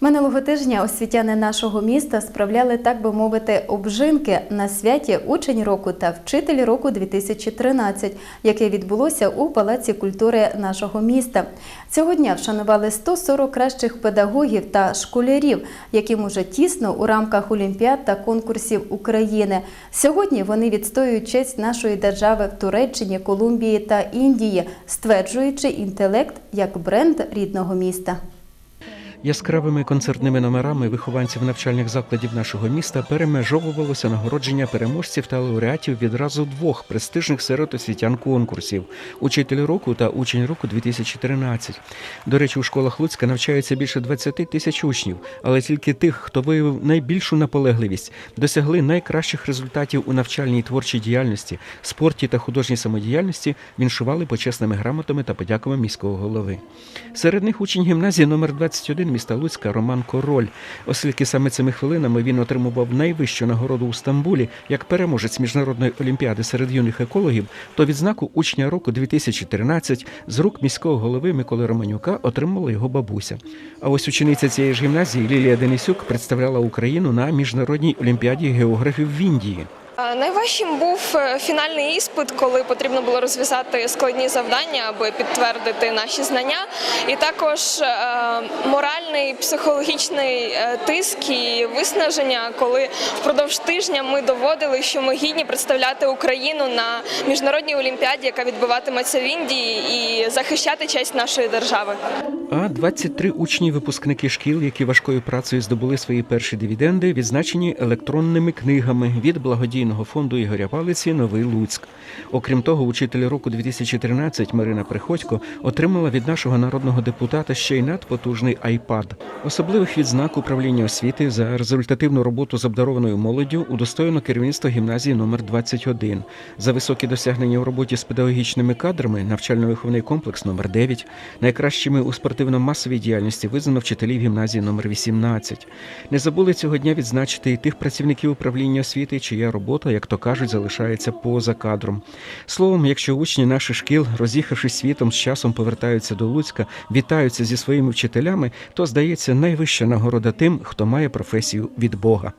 Минулого тижня освітяни нашого міста справляли, так би мовити, обжинки на святі Учень року та Вчитель року 2013, яке відбулося у Палаці культури нашого міста. Цього дня вшанували 140 кращих педагогів та школярів, яким уже тісно у рамках олімпіад та конкурсів України. Сьогодні вони відстоюють честь нашої держави в Туреччині, Колумбії та Індії, стверджуючи інтелект як бренд рідного міста. Яскравими концертними номерами вихованців навчальних закладів нашого міста перемежовувалося нагородження переможців та лауреатів відразу двох престижних серед освітян конкурсів учитель року та учень року 2013. До речі, у школах Луцька навчаються більше 20 тисяч учнів, але тільки тих, хто виявив найбільшу наполегливість, досягли найкращих результатів у навчальній творчій діяльності, спорті та художній самодіяльності, віншували почесними грамотами та подяками міського голови. Серед них учень гімназії номер 21 міста Луцька Роман Король, оскільки саме цими хвилинами він отримував найвищу нагороду у Стамбулі як переможець міжнародної олімпіади серед юних екологів, то відзнаку учня року 2013 з рук міського голови Миколи Романюка отримала його бабуся. А ось учениця цієї ж гімназії Лілія Денисюк представляла Україну на міжнародній олімпіаді географів в Індії. Найважчим був е, фінальний іспит, коли потрібно було розв'язати складні завдання, аби підтвердити наші знання, і також е, моральний, психологічний е, тиск і виснаження, коли впродовж тижня ми доводили, що ми гідні представляти Україну на міжнародній олімпіаді, яка відбуватиметься в Індії, і захищати честь нашої держави. А 23 учні випускники шкіл, які важкою працею здобули свої перші дивіденди, відзначені електронними книгами від благодійного фонду Ігоря Палиці Новий Луцьк. Окрім того, учитель року 2013 Марина Приходько отримала від нашого народного депутата ще й надпотужний айпад. Особливих відзнак управління освіти за результативну роботу з обдарованою молоддю удостоєно керівництво гімназії номер 21 за високі досягнення у роботі з педагогічними кадрами навчально-виховний комплекс номер 9 найкращими у спортивно-масовій діяльності визнано вчителів гімназії номер 18 Не забули цього дня відзначити і тих працівників управління освіти, чия робота, як то кажуть, залишається поза кадром. Словом, якщо учні наших шкіл, роз'їхавшись світом, з часом повертаються до Луцька, вітаються зі своїми вчителями, то здається найвища нагорода тим, хто має професію від Бога.